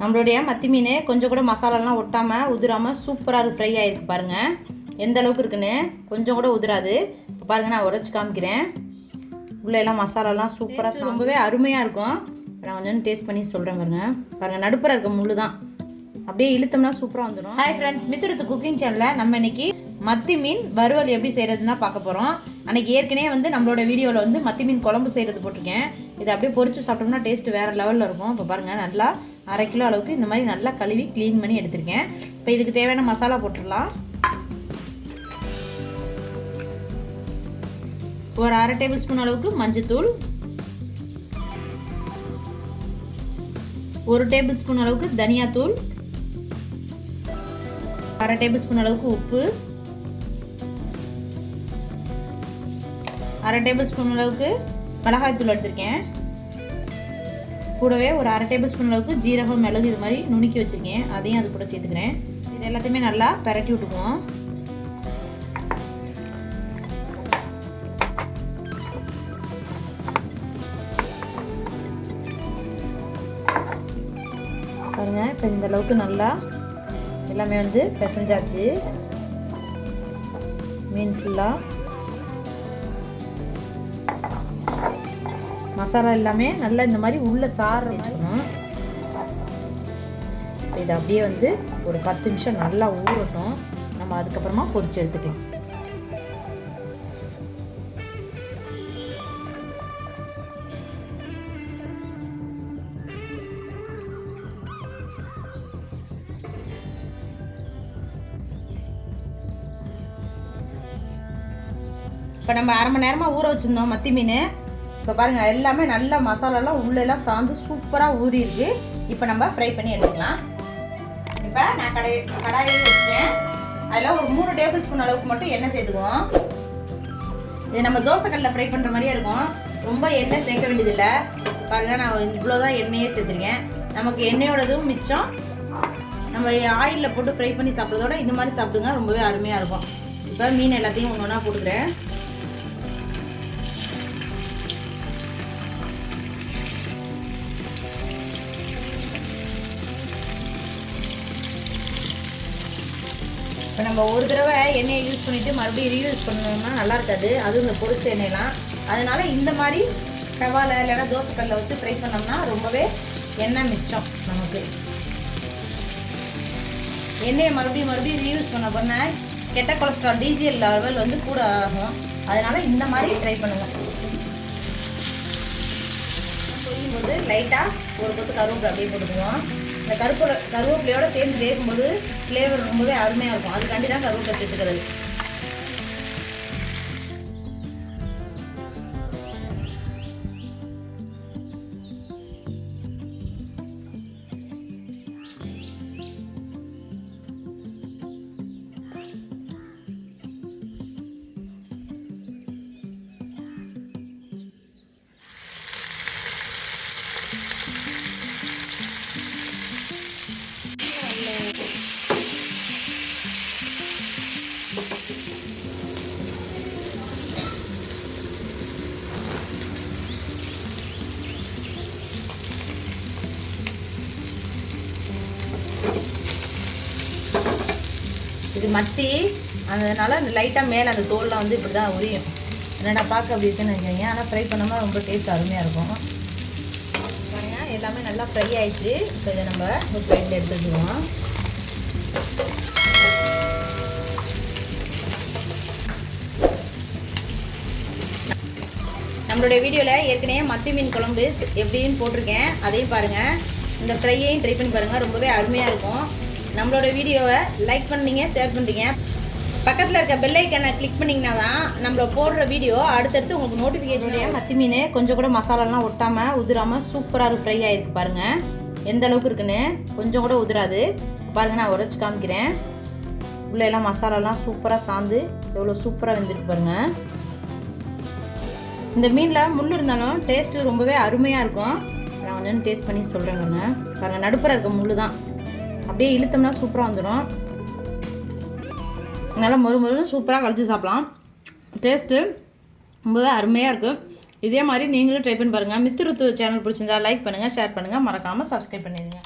நம்மளுடைய மத்தி மீன் கொஞ்சம் கூட மசாலாலாம் ஒட்டாமல் உதிராமல் சூப்பராக ஃப்ரை ஆகிருக்கு பாருங்கள் எந்த அளவுக்கு இருக்குன்னு கொஞ்சம் கூட உதிராது. இப்போ பாருங்கள் நான் உடச்சி காமிக்கிறேன். உள்ள எல்லாம் மசாலாலாம் சூப்பராக ரொம்பவே அருமையாக இருக்கும். நான் கொஞ்சம் டேஸ்ட் பண்ணி சொல்கிறேன் பாருங்க. பாருங்கள் நடுப்புற இருக்க முள்ளு தான் அப்படியே இழுத்தோம்னா சூப்பராக வந்துடும் ஹாய் ஃப்ரெண்ட்ஸ் மித்திருத்து குக்கிங் சேனலில் நம்ம இன்னைக்கு மத்தி மீன் வறுவல் எப்படி செய்கிறதுன்னு தான் பார்க்க போகிறோம் அன்றைக்கி ஏற்கனவே வந்து நம்மளோட வீடியோவில் வந்து மத்தி மீன் குழம்பு செய்கிறது போட்டிருக்கேன். இதை அப்படியே பொறிச்சு சாப்பிட்டோம்னா டேஸ்ட் வேறு லெவலில் இருக்கும். இப்போ பாருங்கள் நல்லா அரை கிலோ அளவுக்கு இந்த மாதிரி நல்லா கழுவி க்ளீன் பண்ணி எடுத்திருக்கேன். இப்போ இதுக்கு தேவையான மசாலா போட்டுடலாம். ஒரு அரை டேபிள் ஸ்பூன் அளவுக்கு மஞ்சத்தூள். ஒரு டேபிள் ஸ்பூன் அளவுக்கு தனியாத்தூள். அரை டேபிள் ஸ்பூன் அளவுக்கு உப்பு. அரை டேபிள் ஸ்பூன் அளவுக்கு மிளகாய்த்தூள் எடுத்திருக்கேன். கூடவே ஒரு அரை டேபிள் ஸ்பூன் அளவுக்கு ஜீரகம் மிளகு இது மாதிரி நுணுக்கி வச்சுருக்கேன். அதையும் அது கூட சேர்த்துக்கிறேன். இது எல்லாத்தையுமே நல்லா பரட்டி விட்டுக்குவோம். பாருங்க இப்போ இந்த அளவுக்கு நல்லா எல்லாமே வந்து பிசைஞ்சாச்சு. மீன் ஃபுல்லாக மசாலா எல்லாமே நல்லா இந்த மாதிரி உள்ள சாறு வச்சுக்கணும். இதை அப்படியே வந்து ஒரு பத்து நிமிஷம் நல்லா ஊறட்டும். நம்ம அதுக்கப்புறமா பொரிச்சு எடுத்துக்கலாம். இப்போ நம்ம அரை மணி நேரமாக ஊற வச்சுருந்தோம் மத்தி மீன். இப்போ பாருங்கள் எல்லாமே நல்லா மசாலாலாம் உள்ளெல்லாம் சாந்து சூப்பராக ஊறியிருக்கு. இப்போ நம்ம ஃப்ரை பண்ணி எடுத்துக்கலாம். இப்போ நான் கடை கடாயே வச்சுட்டேன். அதில் ஒரு மூணு டேபிள் ஸ்பூன் அளவுக்கு மட்டும் எண்ணெய் சேர்த்துக்குவோம். இது நம்ம தோசைக்கல்லில் ஃப்ரை பண்ணுற மாதிரியே இருக்கும். ரொம்ப எண்ணெய் சேர்க்க வேண்டியதில்லை. பாருங்கள் நான் இவ்வளோ தான் எண்ணெயே சேர்த்துருக்கேன். நமக்கு எண்ணெயோடதும் மிச்சம். நம்ம ஆயிலில் போட்டு ஃப்ரை பண்ணி சாப்பிட்றதோட இது மாதிரி சாப்பிடுங்க. ரொம்பவே அருமையாக இருக்கும். இப்போ மீன் எல்லாத்தையும் ஒன்று ஒன்றா போட்டுக்கிறேன். இப்போ நம்ம ஒரு தடவை எண்ணெயை யூஸ் பண்ணிவிட்டு மறுபடியும் ரீயூஸ் பண்ணோம்னா நல்லா இருக்காது. அதுவும் இந்த பொரிச்ச எண்ணெயெலாம். அதனால் இந்த மாதிரி தவால இல்லைன்னா தோசைக்கல்ல வச்சு ஃப்ரை பண்ணோம்னா ரொம்பவே எண்ணெய் மிச்சம் நமக்கு. எண்ணெயை மறுபடியும் மறுபடியும் ரீயூஸ் பண்ண பண்ண கெட்ட கொலஸ்ட்ரால் டிஜிஎல் லெவல் வந்து கூட ஆகும். அதனால் இந்த மாதிரி ட்ரை பண்ணுங்கள் போது லைட்டாக ஒரு கொத்து கருவேப்பிலை அப்படியே போட்டுக்குவோம். இந்த கருப்பு கருவேப்பிலையோட சேர்ந்து வேகும்போது ஃப்ளேவர் ரொம்பவே அருமையாக இருக்கும். அதுக்காண்டி தான் கருவேப்பிலை சேர்த்துக்கிறது. இது மத்தி. அதனால் அந்த லைட்டாக மேலே அந்த தோல்லாம் வந்து இப்படி தான் உரியும். என்னடா பார்க்க அப்படி இருக்குன்னு நினைக்கிறீங்க. ஆனால் ஃப்ரை பண்ணாமல் ரொம்ப டேஸ்ட் அருமையாக இருக்கும். எல்லாமே நல்லா ஃப்ரை ஆயிடுச்சு. இப்போ இதை நம்ம ஒரு பிளேட்டில் எடுத்து நம்மளுடைய வீடியோவில் ஏற்கனவே மத்தி மீன் குழம்பு எப்படின்னு போட்டிருக்கேன். அதையும் பாருங்கள் இந்த ஃப்ரையையும் ட்ரை பண்ணி பாருங்கள் ரொம்பவே அருமையாக இருக்கும். நம்மளோட வீடியோவை லைக் பண்ணீங்க ஷேர் பண்ணுறீங்க. பக்கத்தில் இருக்க பெல் ஐக்கனை கிளிக் பண்ணிங்கன்னா தான் நம்மள போடுற வீடியோ அடுத்தடுத்து உங்களுக்கு நோட்டிஃபிகேஷன் மத்தி மீன் கொஞ்சம் கூட மசாலாலாம் ஒட்டாமல் உதிராமல் சூப்பராக ஃப்ரை ஆகிருக்கு பாருங்கள் எந்த அளவுக்கு இருக்குன்னு கொஞ்சம் கூட உதிராது. பாருங்கள் நான் உடச்சி காமிக்கிறேன். உள்ள எல்லாம் மசாலாலாம் சூப்பராக சாந்து எவ்வளோ சூப்பராக வெந்திருக்கு பாருங்கள் இந்த மீனில் முள் இருந்தாலும் டேஸ்ட்டு ரொம்பவே அருமையாக இருக்கும். நான் கொஞ்சம் டேஸ்ட் பண்ணி சொல்கிறேங்க பாருங்கள் நடுப்புற இருக்க முள் தான் அப்படியே இழுத்தோம்னா சூப்பராக வந்துடும் நல்லா மொறு மொறுன்னு சூப்பராக கழிச்சு சாப்பிட்லாம். டேஸ்ட்டு ரொம்பவே அருமையாக இருக்கும் இதே மாதிரி நீங்களும் ட்ரை பண்ணி பாருங்கள் மித்திருத்து சேனல் பிடிச்சிருந்தா லைக் பண்ணுங்கள் ஷேர் பண்ணுங்கள் மறக்காமல் சப்ஸ்கிரைப் பண்ணிடுங்க.